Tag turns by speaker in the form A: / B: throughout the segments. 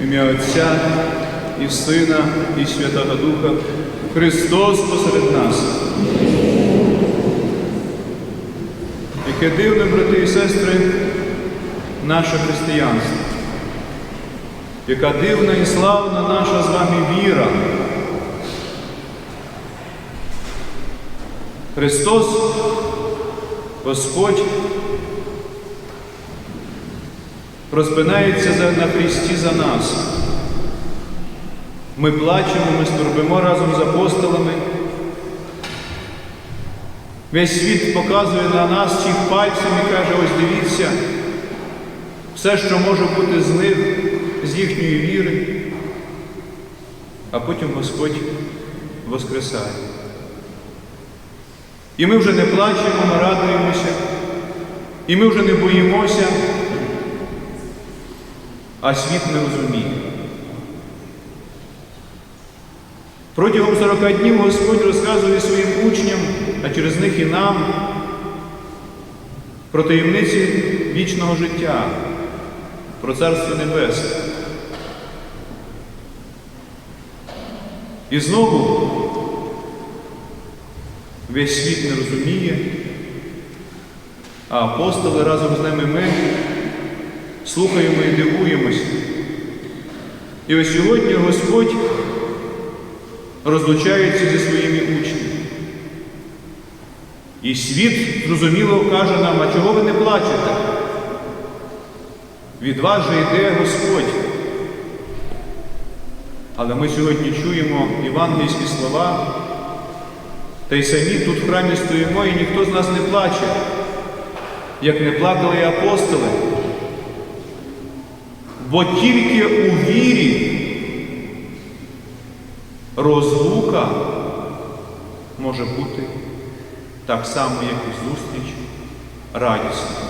A: Ім'я Отця і Сина, і Святого Духа. Христос посеред нас. Яке дивне, брати і сестри, наше християнство. Яка дивна і славна наша з вами віра. Христос, Господь, розпинається на Христі за нас. Ми плачемо, ми скорбимо разом з апостолами. Весь світ показує на нас чих пальцем і каже, ось дивіться, все, що може бути з них, з їхньої віри, а потім Господь воскресає. І ми вже не плачемо, ми радуємося, і ми вже не боїмося, а світ не розуміє. Протягом 40 днів Господь розказує своїм учням, а через них і нам, про таємниці вічного життя, про Царство Небесне. І знову весь світ не розуміє, а апостоли разом з ними ми слухаємо і дивуємося. І ось сьогодні Господь розлучається зі своїми учнями. І світ зрозуміло каже нам, а чого ви не плачете? Від вас же йде Господь. Але ми сьогодні чуємо євангельські слова, та й самі тут в храмі стоїмо, і ніхто з нас не плаче, як не плакали апостоли. Бо тільки у вірі розлука може бути так само, як і зустріч, радісною.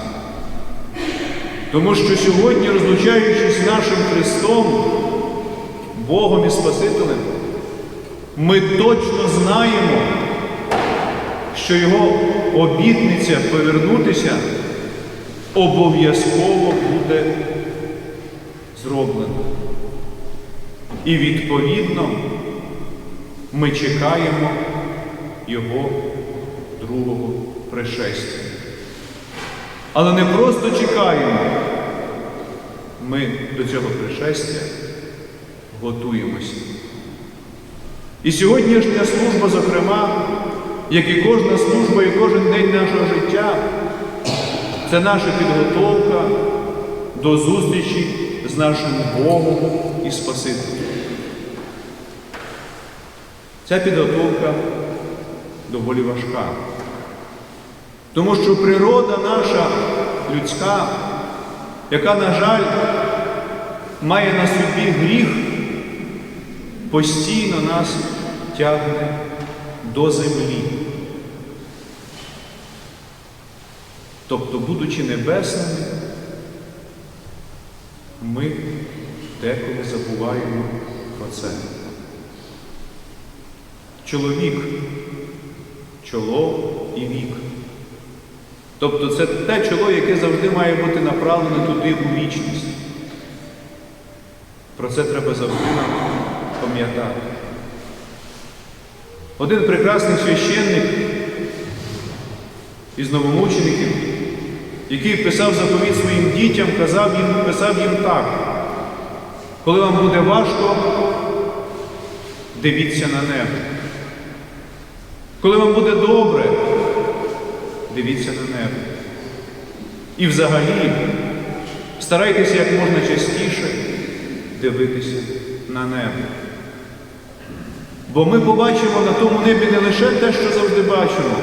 A: Тому що сьогодні, розлучаючись з нашим Христом, Богом і Спасителем, ми точно знаємо, що Його обітниця повернутися обов'язково буде зроблена. І відповідно ми чекаємо Його другого пришестя. Але не просто чекаємо, ми до цього пришестя готуємося. І сьогоднішня служба, зокрема, як і кожна служба, і кожен день нашого життя, це наша підготовка до зустрічі з нашим Богом і Спасителем. Ця підготовка доволі важка. Тому що природа наша людська, яка, на жаль, має на собі гріх, постійно нас тягне до землі. Тобто, будучи небесними, ми деколи забуваємо про це. Чоловік, чоло і вік. Тобто це те чоло, яке завжди має бути направлене туди у вічність. Про це треба завжди нам пам'ятати. Один прекрасний священник із новомучеників, який писав заповідь своїм дітям, казав їм, писав їм так. Коли вам буде важко, дивіться на небо. Коли вам буде добре, дивіться на небо. І взагалі старайтеся як можна частіше дивитися на небо. Бо ми побачимо на тому небі не лише те, що завжди бачимо.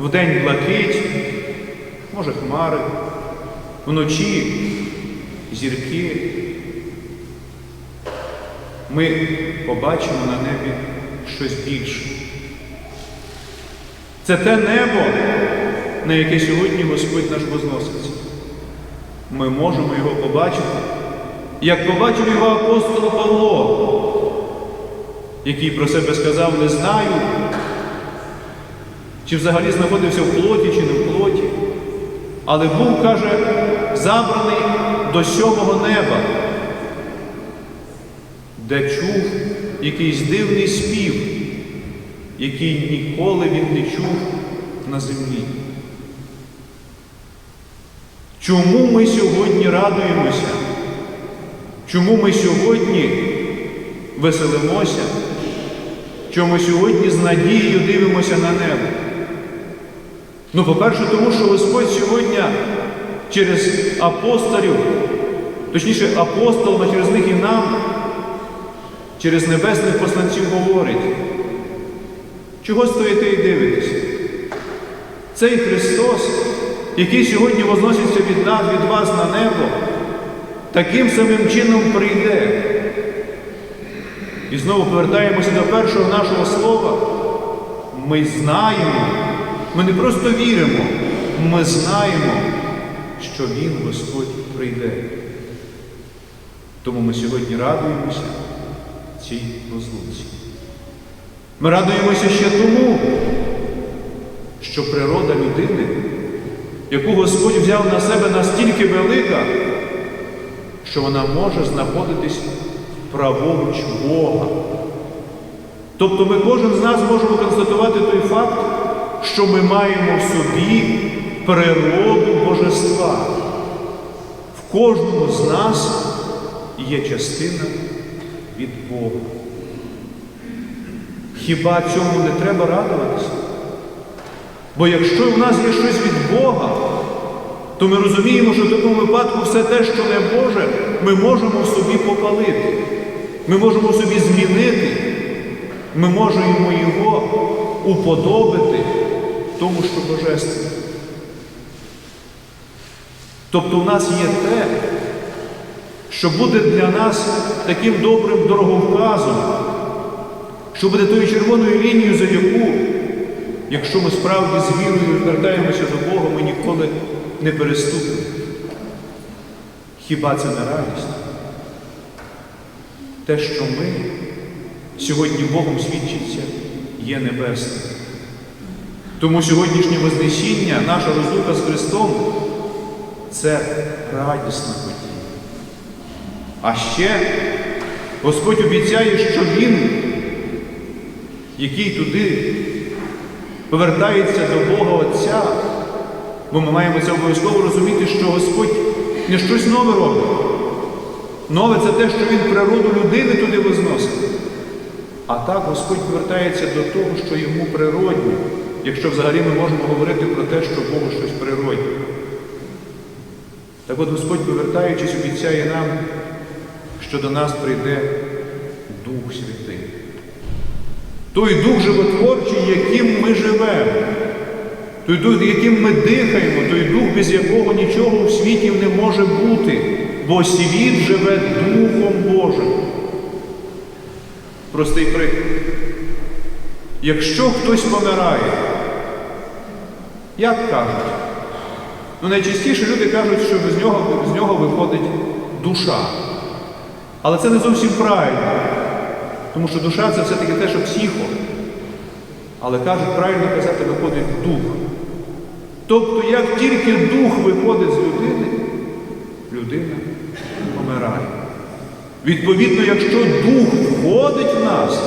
A: Вдень блакить, може хмари, вночі зірки. Ми побачимо на небі щось більше. Це те небо, на яке сьогодні Господь наш возноситься. Ми можемо його побачити, як побачив його апостол Павло, який про себе сказав, не знаю, чи взагалі знаходився в плоті, чи але був, каже, забраний до сьомого неба. де чув якийсь дивний спів, який ніколи він не чув на землі. Чому ми сьогодні радуємося? Чому ми сьогодні веселимося? Чому сьогодні з надією дивимося на небо? Ну, по-перше, тому що Господь сьогодні через апостолів, точніше апостолам, а через них і нам, через небесних посланців говорить, чого стоїте і дивитеся? Цей Христос, який сьогодні возноситься від нас, від вас на небо, таким самим чином прийде. І знову повертаємося до першого нашого слова. Ми знаємо, ми не просто віримо, ми знаємо, що Він, Господь, прийде. Тому ми сьогодні радуємося цій розлуці. Ми радуємося ще тому, що природа людини, яку Господь взяв на себе настільки велика, що вона може знаходитись праворуч Бога. Тобто ми кожен з нас можемо констатувати той факт, що ми маємо в собі природу Божества. В кожному з нас є частина від Бога. Хіба цьому не треба радуватися? Бо якщо в нас є щось від Бога, то ми розуміємо, що в такому випадку все те, що не Боже, ми можемо собі попалити. Ми можемо собі змінити, ми можемо його уподобити тому, що божественне. Тобто в нас є те, що буде для нас таким добрим дороговказом, що буде тою червоною лінією, за яку, якщо ми справді з вірою звертаємося до Бога, ми ніколи не переступимо. Хіба це не радість? Те, що ми сьогодні Богом свідчиться, є небесним. Тому сьогоднішнє Вознесіння, наша розлука з Христом це радісна подія. А ще Господь обіцяє, що Він, який туди повертається до Бога Отця, бо ми маємо це обов'язково розуміти, що Господь не щось нове робить. Нове це те, що Він природу людини туди возносить. А так Господь повертається до того, що йому природне, якщо взагалі ми можемо говорити про те, що Богу щось природне. Так от Господь, повертаючись, обіцяє нам, що до нас прийде Дух Святий. Той Дух животворчий, яким ми живемо, той Дух, яким ми дихаємо, той Дух, без якого нічого у світі не може бути, бо світ живе Духом Божим. Простий приклад. Якщо хтось помирає, як кажуть? Ну, найчастіше люди кажуть, що з нього, з нього виходить душа. Але це не зовсім правильно. Тому що душа це все-таки те, що психо. Але кажуть, правильно казати, виходить дух. Тобто, як тільки дух виходить з людини, людина помирає. Відповідно, якщо дух входить в нас,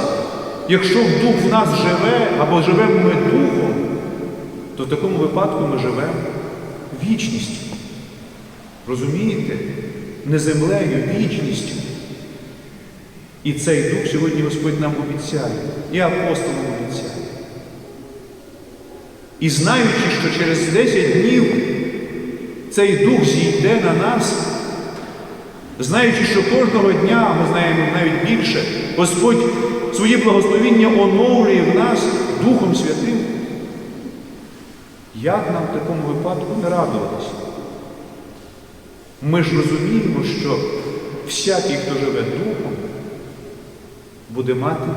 A: якщо дух в нас живе або живемо ми духом, то в такому випадку ми живемо вічністю. Розумієте? Не землею, вічністю. І цей дух сьогодні Господь нам обіцяє, і апостолам обіцяє. І знаючи, що через 10 днів цей дух зійде на нас, знаючи, що кожного дня, ми знаємо навіть більше, Господь свої благословіння оновлює в нас Духом Святим. Як нам в такому випадку не радуватися? Ми ж розуміємо, що всякий, хто живе Духом, буде мати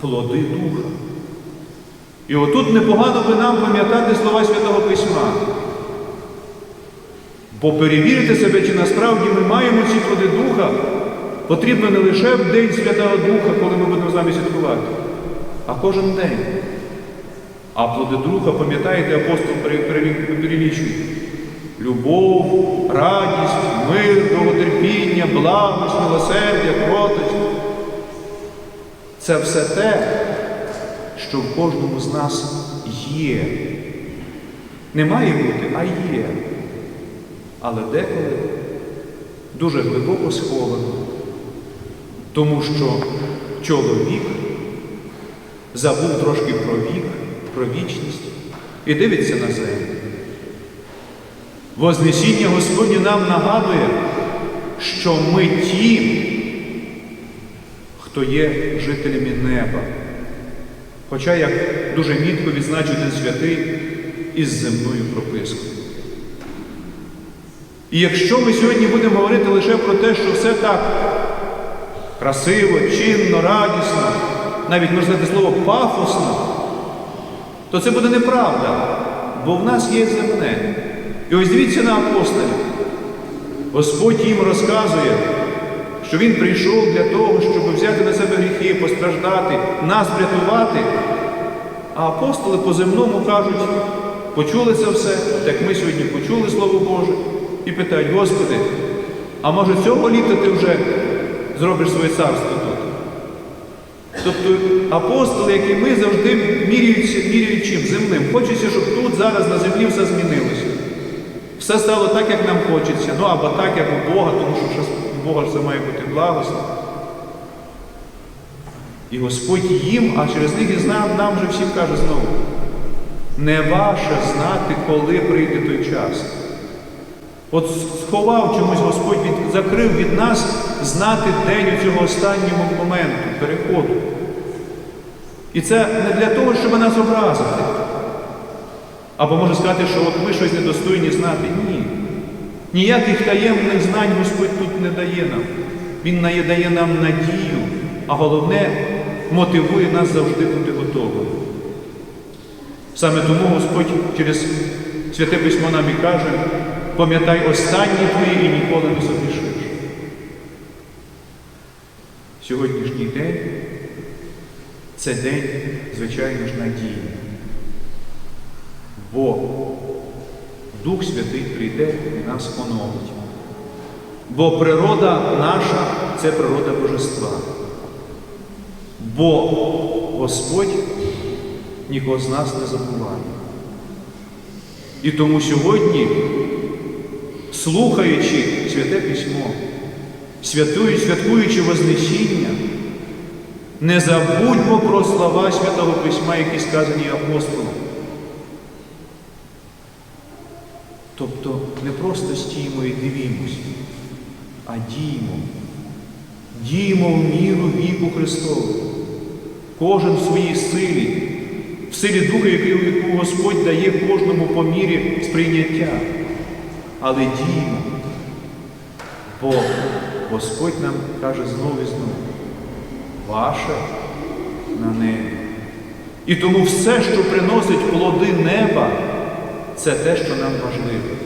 A: плоди Духа. І отут непогано би нам пам'ятати слова Святого Письма. Бо перевірити себе, чи насправді ми маємо ці плоди Духа, потрібно не лише в День Святого Духа, коли ми будемо з вами святкувати, а кожен день. А плоди Духа, пам'ятаєте, апостол перелічує. любов, радість, мир, довготерпіння, благость, милосердя, кротость. Це все те, що в кожному з нас є. Не має бути, а є. Але деколи дуже глибоко сховано, тому що чоловік забув трошки про вік, про вічність і дивиться на землю. Вознесіння Господнє нам нагадує, що ми ті, хто є жителями неба. Хоча, як дуже мітко відзначив один святий із земною пропискою. І якщо ми сьогодні будемо говорити лише про те, що все так красиво, чинно, радісно, навіть можна слово пафосно, то це буде неправда, бо в нас є земне. І ось дивіться на апостолів. Господь їм розказує, що Він прийшов для того, щоб взяти на себе гріхи, постраждати, нас врятувати. А апостоли по земному кажуть, почули це все, як ми сьогодні почули Слово Боже, і питають, Господи, а може цього літа ти вже зробиш своє царство? Тобто апостоли, як і ми, завжди міряють чим земним. Хочеться, щоб тут зараз на землі все змінилося. Все стало так, як нам хочеться, ну або так, як у Бога, тому що у Бога це має бути благослов. І Господь їм, а через них і нам, нам же всім каже знову, не ваше знати, коли прийде той час. От сховав чомусь Господь, від, закрив від нас знати день у цього останнього моменту, переходу. І це не для того, щоб нас образити. Або може сказати, що от ми щось недостойні знати. Ні. Ніяких таємних знань Господь тут не дає нам. Він дає нам надію, а головне мотивує нас завжди бути готовими. Саме тому Господь через Святе Письмо нам і каже, пам'ятай останні твої і ніколи не запишеш. Сьогоднішній день це день, звичайно ж, надії. Бо Дух Святий прийде і нас оновить. Бо природа наша це природа Божества. Бо Господь нікого з нас не забуває. І тому сьогодні, слухаючи Святе Письмо, святкуючи Вознесіння, не забудьмо про слова Святого Письма, які сказані апостолом. Тобто не просто стіймо і дивімося, а діємо. Діємо в міру віку Христову. Кожен в своїй силі, в силі Духа, яку Господь дає кожному по мірі сприйняття. Але діємо. Бо Господь нам каже знову і знову, ваше на небі. І тому все, що приносить плоди неба, це те, що нам важливо.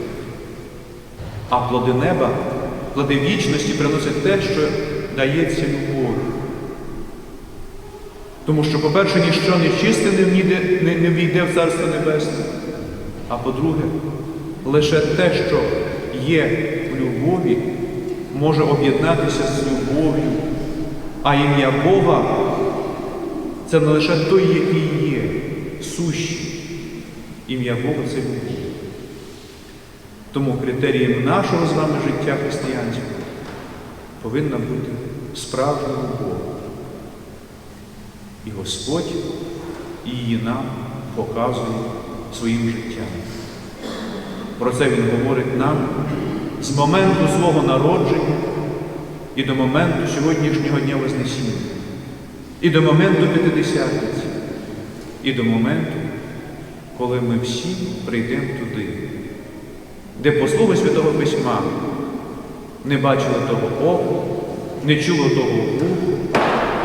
A: А плоди неба, плоди вічності приносять те, що дається любов'ю. Тому що, по-перше, ніщо нечисте не, вніде, не, не війде в Царство Небесне. А по-друге, лише те, що є в любові, може об'єднатися з любов'ю. А ім'я Бога це не лише той, який є, сущий. Ім'я Бога це любов. Тому критерієм нашого з вами життя християнського повинна бути справжня любов. І Господь її нам показує своїм життям. Про це Він говорить нам з моменту свого народження і до моменту сьогоднішнього Дня Вознесіння, і до моменту П'ятидесятниці, і до моменту, коли ми всі прийдемо туди, де по слову Святого Письма не бачили того оку, не чуло того вуху,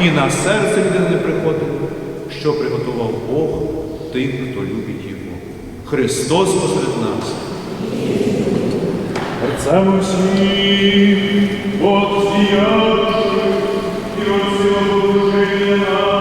A: і на серце людини не приходило, що приготував Бог тим, хто любить Його. Христос посеред нас.
B: Отцем усім, от зіявши, і от всього служення нам,